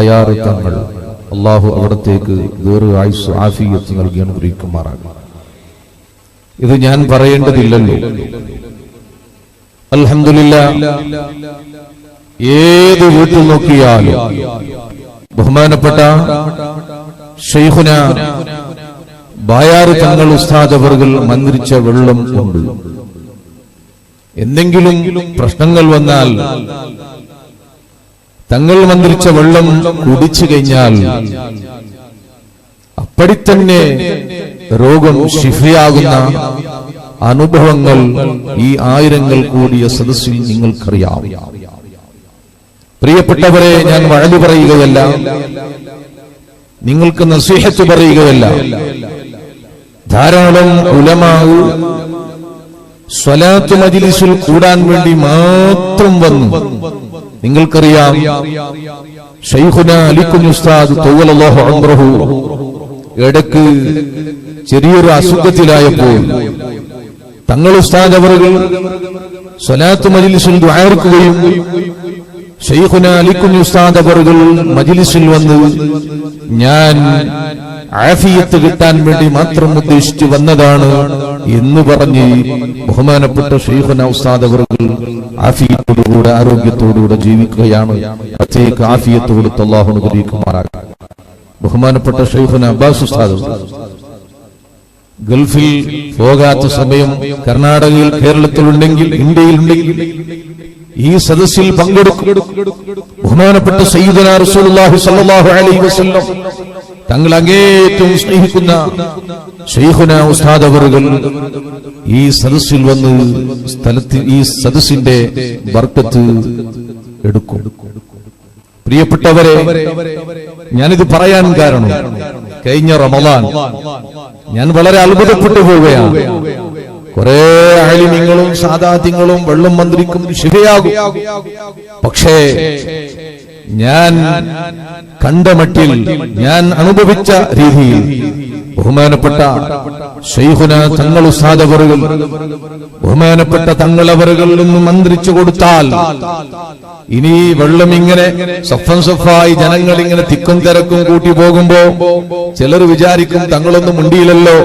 അയാറ് തങ്ങൾ അള്ളാഹു അവിടത്തേക്ക് ദീർഘ ആയുസ് ആഫിയത്ത് നൽകി അനുഗ്രഹിക്കുമാറാകും ഇത് ഞാൻ പറയേണ്ടതില്ലല്ലോ. അലഹമില്ല ഏത് വീട്ടിൽ നോക്കിയാലും ബഹുമാനപ്പെട്ട ഷെയ്ഖുന ബായാറ് തങ്ങൾ ഉസ്താദ് അവർകൾ മന്ത്രിച്ച വെള്ളം ഉണ്ട്. എന്തെങ്കിലും പ്രശ്നങ്ങൾ വന്നാൽ തങ്ങൾ മന്ത്രിച്ച വെള്ളം കുടിച്ചു കഴിഞ്ഞാൽ അപ്പടിത്തന്നെ രോഗം ശിഫയാകുന്ന അനുഭവങ്ങൾ ഈ ആയിരങ്ങൾ കൂടിയ സദസ്സിൽ നിങ്ങൾക്കറിയാം. പ്രിയപ്പെട്ടവരെ ഞാൻ വഴലു പറയുകയല്ല. നിങ്ങൾക്ക് നസീഹത്ത് പറയുകയല്ല. ധാരാളം ഉലമാവ് സ്വലാത്ത് മജിലിസിൽ കൂടാൻ വേണ്ടി മാത്രം വന്നു. നിങ്ങൾക്കറിയാം ഇടയ്ക്ക് ചെറിയൊരു അസുഖത്തിലായപ്പോൾ തങ്ങൾ ഉസ്താദ് അവറുകൾ സ്വലാത്ത് മജിലിസിൽ ദ്വാർക്കുകയും ഷെയ്ഖുന അലിക്കുഞ്ഞ് ഉസ്താദ് അവറുകൾ മജിലിസിൽ വന്ന് ഞാൻ ആഫിയത്ത് കിട്ടാൻ വേണ്ടി മാത്രം ഉദ്ദേശിച്ചു വന്നതാണ്. എന്ന് പറഞ്ഞ് ബഹുമാനപ്പെട്ട ഷെയ്ഖുന ഉസ്താദ് അവർക്ക് ആഫിയത്തോടുകൂടെ ആരോഗ്യത്തോടുകൂടെ ജീവിക്കുകയാണ്. പ്രത്യേക ആഫിയത്ത് കൊടുത്ത് അള്ളാഹു ബഹുമാനപ്പെട്ട ഷെയ്ഖുന അബ്ബാസ് ഉസ്താദ് ഗൾഫിൽ പോകാത്ത സമയം കർണാടകയിൽ കേരളത്തിലുണ്ടെങ്കിൽ ഇന്ത്യയിലുണ്ടെങ്കിൽ ഈ സദസ്സിൽ ബഹുമാനപ്പെട്ട സയ്യിദന റസൂലുള്ളാഹി സ്വല്ലല്ലാഹു അലൈഹി വസല്ലം തങ്ങൾ അങ്ങേറ്റവും സ്നേഹിക്കുന്ന ഷെയ്ഖുന ഉസ്താദ് അവറുകൾ ഈ സദസ്സിൽ വന്ന് സ്ഥലത്തിൽ ഈ സദസ്സിന്റെ ബർക്കത്ത് എടുക്കും. പ്രിയപ്പെട്ടവരെ ഞാനിത് പറയാൻ കാരണം കഴിഞ്ഞ റമദാൻ ഞാൻ വളരെ അത്ഭുതപ്പെട്ടു പോവുകയാണ്. കുറെ ആലിമ്യങ്ങളും സാധാത്യങ്ങളും വെള്ളം മന്ത്രിക്കും ശിവയാകും പക്ഷേ ഞാൻ കണ്ട മട്ടിൽ ഞാൻ അനുഭവിച്ച രീതിയിൽ ബഹുമാനപ്പെട്ട ഷെയ്ഖുന തങ്ങൾ ഉസാദവറുകൾ ബഹുമാനപ്പെട്ട തങ്ങളവറുകളിൽ നിന്ന് മന്ത്രിച്ചു കൊടുത്താൽ ഇനി വെള്ളം ഇങ്ങനെ സഫം സഫായി ജനങ്ങൾ ഇങ്ങനെ തിക്കും തിരക്കും കൂട്ടി പോകുമ്പോ ചിലർ വിചാരിക്കും തങ്ങളൊന്നും മുണ്ടിയില്ലല്ലോ.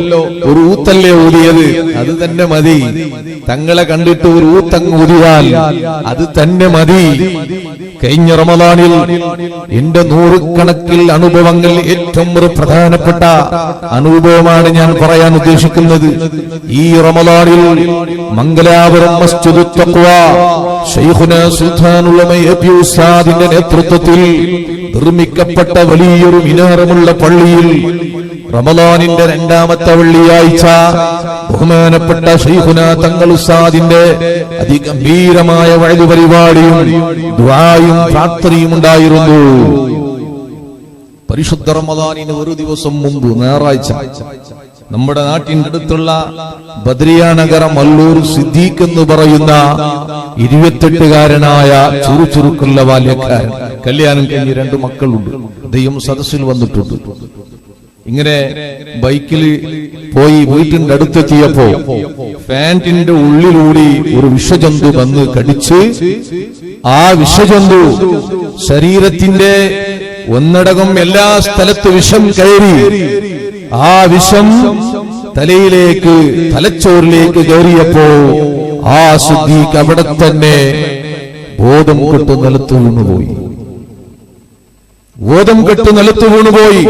ഒരു ഊത്തല്ലേ ഊതിയത്? അത് തന്നെ മതി. തങ്ങളെ കണ്ടിട്ട് ഒരു ഊത്തങ് ഊതിയാൽ അത് തന്നെ മതി. കഴിഞ്ഞ റമദാനിൽ എന്റെ നൂറുകണക്കിൽ അനുഭവങ്ങൾ ഏറ്റവും ഒരു പ്രധാനപ്പെട്ട അനുഭവമാണ് ഞാൻ പറയാൻ ഉദ്ദേശിക്കുന്നത്. ഈ റമദാനിൽ മംഗലാപുരം മസ്ജിദ് ഉസ്താദിന്റെ നേതൃത്വത്തിൽ നിർമ്മിക്കപ്പെട്ട വലിയൊരു മിനാരമുള്ള പള്ളിയിൽ റമദാനിന്റെ രണ്ടാമത്തെ വെള്ളിയാഴ്ച ബഹുമാനപ്പെട്ട ഷെയ്ഖുന തങ്ങൾ ഉസ്താദിന്റെ അതിഗംഭീരമായ വഴുതു പരിപാടിയും ദ്വായും പ്രാർത്ഥനയും ഉണ്ടായിരുന്നു. പരിശുദ്ധ റമദാനിന് ഒരു ദിവസം മുമ്പ് ഞായറാഴ്ച നമ്മുടെ നാട്ടിന്റെ അടുത്തുള്ള ബദ്രിയാനഗര മല്ലൂർ സിദ്ദീഖ് എന്ന് പറയുന്ന ഇരുപത്തെട്ടുകാരനായ ചുറുചുറുക്കുള്ള ബാല്യക്കാരൻ. കല്യാണം കഴിഞ്ഞ് രണ്ട് മക്കളുണ്ട്. ദൈവം സദസ്സിൽ വന്നിട്ടുണ്ട്. ഇങ്ങനെ ബൈക്കിൽ പോയി വീട്ടിന്റെ അടുത്തെത്തിയപ്പോ പാന്റിന്റെ ഉള്ളിലൂടി ഒരു വിഷജന്തു വന്ന് കടിച്ച് ആ വിഷജന്തു ശരീരത്തിന്റെ ഒന്നടകം എല്ലാ സ്ഥലത്ത് വിഷം കയറി ആ വിഷം തലയിലേക്ക് തലച്ചോറിലേക്ക് കയറിയപ്പോ ആ ശുദ്ധിക്ക് അവിടെ തന്നെ ബോധം കെട്ട് നിലത്ത് വീണുപോയി. ബോധം കെട്ട് നിലത്ത് വീണുപോയി.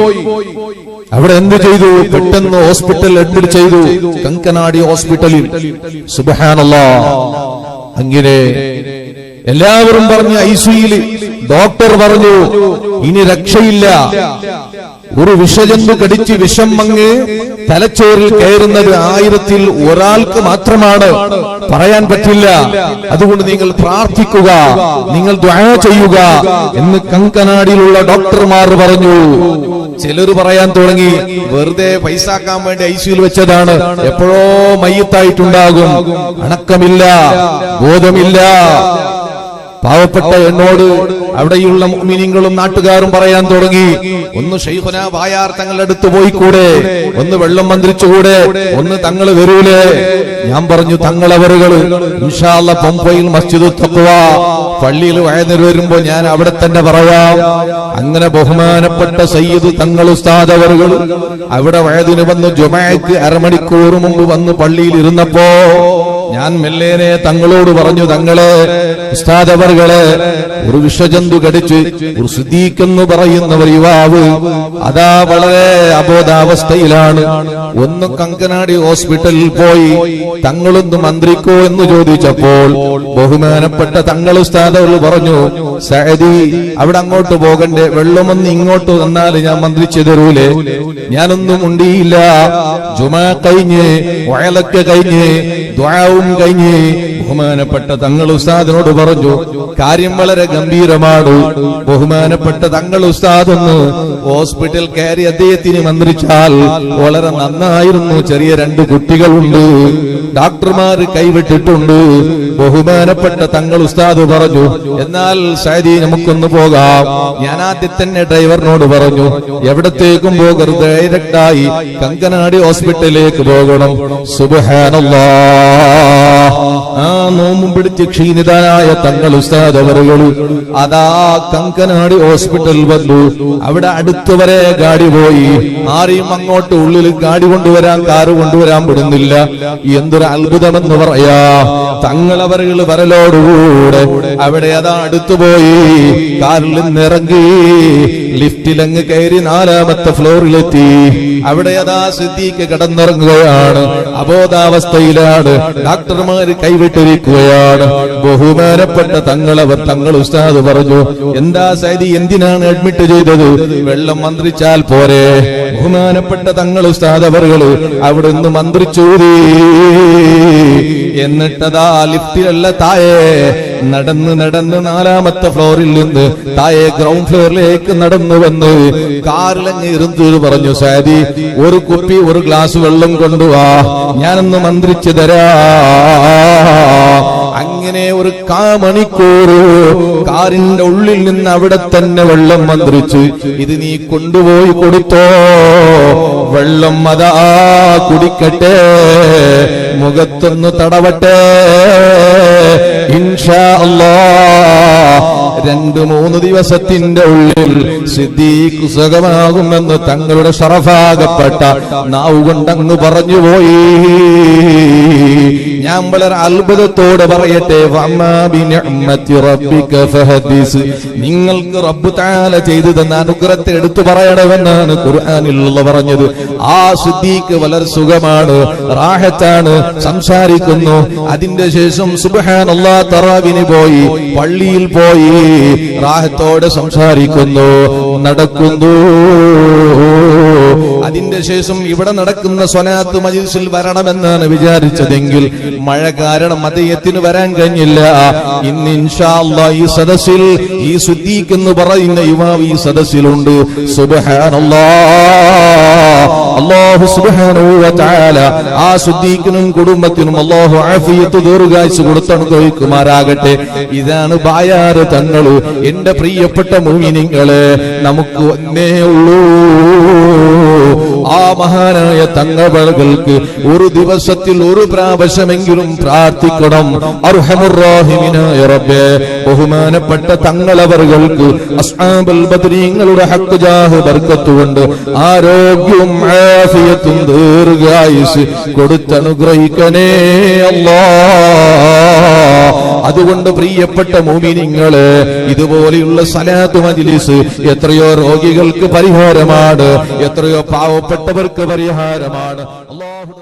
അവിടെ എന്ത് ചെയ്തു? പെട്ടെന്ന് ഹോസ്പിറ്റൽ അഡ്മിറ്റ് ചെയ്തു. കങ്കനാടി ഹോസ്പിറ്റലിൽ. സുബഹാനല്ല. അങ്ങനെ എല്ലാവരും പറഞ്ഞു സിയിൽ ഡോക്ടർ പറഞ്ഞു ഇനി രക്ഷയില്ല. ഒരു വിഷജന്തു കടിച്ച് വിഷം മങ്ങ് തലച്ചോറിൽ കയറുന്നത് ആയിരത്തിൽ ഒരാൾക്ക് മാത്രമാണ്. പറയാൻ പറ്റില്ല. അതുകൊണ്ട് നിങ്ങൾ പ്രാർത്ഥിക്കുക നിങ്ങൾ ദ്വാ ചെയ്യുക എന്ന് കങ്കനാടിയിലുള്ള ഡോക്ടർമാർ പറഞ്ഞു. ചിലർ പറയാൻ തുടങ്ങി വെറുതെ പൈസാക്കാൻ വേണ്ടി ഐസിയിൽ വെച്ചതാണ്. എപ്പോഴോ മയ്യത്തായിട്ടുണ്ടാകും. അണക്കമില്ല ബോധമില്ല. പാവപ്പെട്ട എന്നോട് അവിടെയുള്ള മീനിങ്ങളും നാട്ടുകാരും പറയാൻ തുടങ്ങി. ഒന്ന് ഷെയ്ഖുന വായാർ തങ്ങളുടെ അടുത്ത് പോയി കൂടെ ഒന്ന് വെള്ളം മന്ത്രിച്ചുകൂടെ? ഒന്ന് തങ്ങൾ വരൂലേ? ഞാൻ പറഞ്ഞു തങ്ങളവറുകൾ ഇൻഷാല്ല പമ്പയിൽ മസ്ജിദ് തഖ്വ. പള്ളിയിൽ വയനിൽ വരുമ്പോ ഞാൻ അവിടെ തന്നെ പറയാം. അങ്ങനെ ബഹുമാനപ്പെട്ട സയ്യിദ് തങ്ങൾ ഉസ്താദ് അവിടെ വയതിന് വന്ന് ജുമാക്ക് അരമണിക്കൂർ മുമ്പ് വന്ന് പള്ളിയിൽ ഇരുന്നപ്പോ ഞാൻ മെല്ലേനെ തങ്ങളോട് പറഞ്ഞു തങ്ങളെ ഉസ്താദ് അവർകളെ ഒരു വിഷജന്തു കടിച്ച് ഒരു സിദ്ദീഖ് എന്ന് പറയുന്ന ഒരു യുവാവ് അതാ വളരെ അബോധാവസ്ഥയിലാണ്. ഒന്ന് കങ്കനാടി ഹോസ്പിറ്റലിൽ പോയി തങ്ങളൊന്ന് മന്ത്രിക്കോ എന്ന് ചോദിച്ചപ്പോൾ ബഹുമാനപ്പെട്ട തങ്ങൾ ഉസ്താദവർ പറഞ്ഞു സഹദി അവിടെ അങ്ങോട്ട് പോകണ്ടേ വെള്ളമൊന്ന് ഇങ്ങോട്ട് വന്നാൽ ഞാൻ മന്ത്രിച്ചു തരൂലേ. ഞാനൊന്നും ഉണ്ടിയില്ല ജുമാ കഴിഞ്ഞ് വയലൊക്കെ കഴിഞ്ഞ് ദ്വാവും കഴിഞ്ഞ് ബഹുമാനപ്പെട്ട തങ്ങൾ ഉസ്താദിനോട് പറഞ്ഞു കാര്യം വളരെ ഗംഭീരമാണ്. ബഹുമാനപ്പെട്ട തങ്ങൾ ഉസ്താദ് ഒന്ന് ഹോസ്പിറ്റൽ കയറി അദ്ദേഹത്തിന് മന്ത്രിച്ചാൽ വളരെ നന്നായിരുന്നു. ചെറിയ രണ്ട് കുട്ടികളുണ്ട്. ഡോക്ടർമാർ കൈവിട്ടിട്ടുണ്ട്. ബഹുമാനപ്പെട്ട തങ്ങൾ ഉസ്താദ് പറഞ്ഞു എന്നാൽ സൈദി നമുക്കൊന്ന് പോകാം. ഞാൻ ആദ്യം തന്നെ ഡ്രൈവറിനോട് പറഞ്ഞു എവിടത്തേക്കും പോകരുത്. ഡയറക്റ്റായി കങ്കനാടി ഹോസ്പിറ്റലിലേക്ക് പോകണം. സുബഹാനല്ലാ. ആ നോമ്പും പിടിച്ച് ക്ഷീണിതനായ തങ്ങൾ ഉസ്താദ് അവരുകൾ അതാ കങ്കനാടി ഹോസ്പിറ്റലിൽ വന്നു. അവിടെ അടുത്തുവരെ ഗാഡി പോയി. ആരെയും അങ്ങോട്ട് ഉള്ളിൽ ഗാഡി കൊണ്ടുവരാൻ കാറ് കൊണ്ടുവരാൻ വിടുന്നില്ല എന്തൊരു അത്ഭുതമെന്ന് പറയാ. തങ്ങൾ തങ്ങളവറുകൾ വരലോടുകൂടെ അവിടെ അതാ അടുത്തുപോയി കാറിൽ നിന്നിറങ്ങി ലിഫ്റ്റിലങ്ങ് കയറി നാലാമത്തെ ഫ്ലോറിലെത്തി. അവിടെ അതാ സിദ്ദീഖ് കിടന്നിറങ്ങുകയാണ്. അബോധാവസ്ഥയിലാണ്. ഡോക്ടർമാര് കൈവിട്ടിരിക്കുകയാണ്. ബഹുമാനപ്പെട്ട തങ്ങളവർ തങ്ങൾ ഉസ്താദ് പറഞ്ഞു എന്താ സൈദി എന്തിനാണ് അഡ്മിറ്റ് ചെയ്തത്? വെള്ളം മന്ത്രിച്ചാൽ പോരെ. ബഹുമാനപ്പെട്ട തങ്ങൾ ഉസ്താദ് അവറുകൾ അവിടെ നിന്ന് മന്ത്രിച്ചൂതി എന്നിട്ടതാ ലിഫ്റ്റിലല്ല താഴെ. നടന്ന് നടന്ന് നാലാമത്തെ ഫ്ലോറിൽ നിന്ന് താഴെ ഗ്രൗണ്ട് ഫ്ലോറിലേക്ക് നടന്നു വന്ന് കാറിലങ്ങ് പറഞ്ഞു സാരി ഒരു കുപ്പി ഒരു ഗ്ലാസ് വെള്ളം കൊണ്ടുവാ ഞാനൊന്ന് മന്ത്രിച്ചു തരാ. അങ്ങനെ ഒരു കാമണിക്കൂർ കാറിന്റെ ഉള്ളിൽ നിന്ന് അവിടെ തന്നെ വെള്ളം മന്ത്രിച്ച് ഇത് നീ കൊണ്ടുപോയി കൊടുത്തോ വെള്ളം അതാ കുടിക്കട്ടെ മുഖത്തൊന്ന് തടവട്ടെ. ഇൻഷാ അല്ലാ. രണ്ട് മൂന്ന് ദിവസത്തിന്റെ ഉള്ളിൽ സിദ്ദീഖ് സുഖമാകുമെന്ന് തങ്ങളുടെ ഷറഫാകപ്പെട്ട നാവ് കൊണ്ടങ്ങ് പറഞ്ഞുപോയി ഞാൻ വളരെ അത്ഭുതത്തോട് പറയട്ടെ നിങ്ങൾക്ക് റബ്ബു താല ചെയ്തു തന്ന അനുഗ്രഹത്തെ എടുത്തു പറയണമെന്നാണ് ഖുർആാനിലുള്ള പറഞ്ഞത്. ആ സിദ്ദീഖ് വളരെ സുഖമാണ് റാഹത്താണ് സംസാരിക്കുന്നു. അതിന്റെ ശേഷം സുബഹാൻ അള്ളാ തറാവിന് പോയി പള്ളിയിൽ പോയി. റാഹത്തോടെ സംസാരിക്കുന്നു നടക്കുന്നു. അതിന്റെ ശേഷം ഇവിടെ നടക്കുന്ന സ്വലാത്ത് മജിൽസിൽ വരണമെന്നാണ് വിചാരിച്ചതെങ്കിൽ മഴ കാരണം അദ്ദേഹത്തിന് വരാൻ കഴിഞ്ഞില്ല. ഇന്ന് ഇൻഷാല്ല ഈ സദസ്സിൽ ഈ സുദ്ദീഖ് എന്ന് പറയുന്ന യുവാവ് ഈ സദസ്സിലുണ്ട്. സുബ്ഹാനല്ലാ. സുബ്ഹാനഹു വ തആല ആ സുദ്ദീഖിനും കുടുംബത്തിനും അള്ളാഹു ആഫിയത്ത് ദീർഘായുസ് കൊടുത്തനുഗ്രഹിക്കുമാറാകട്ടെ ഇതാണ് ബായാറ് തങ്ങൾ. എന്റെ പ്രിയപ്പെട്ട മുഅ്മിനീങ്ങളെ നമുക്ക് ഒന്നേ ഉള്ളൂ. മഹാനായ തങ്ങവകൾക്ക് ഒരു ദിവസത്തിൽ ഒരു പ്രാവശ്യമെങ്കിലും പ്രാർത്ഥിക്കണം. അർഹമുറാഹിമിനായ റബ്ബേ. ബഹുമാനപ്പെട്ട തങ്ങളവറുകൾക്ക് അസ്ഹാബൽ ബദ്രീങ്ങളുടെ ഹക്ക് ജാഹ് ബർക്കത്തുകൊണ്ട് ആരോഗ്യവും ആഫിയത്തും ദീർഘായുസ് കൊടുത്തനുഗ്രഹിക്കണേ അല്ലാ. അതുകൊണ്ട് പ്രിയപ്പെട്ട മോമിനിങ്ങൾ ഇതുപോലെയുള്ള സലാത്ത് മജിലിസ് എത്രയോ രോഗികൾക്ക് പരിഹാരമാണ് എത്രയോ പാവപ്പെട്ടവർക്ക് പരിഹാരമാണ്. അള്ളാഹു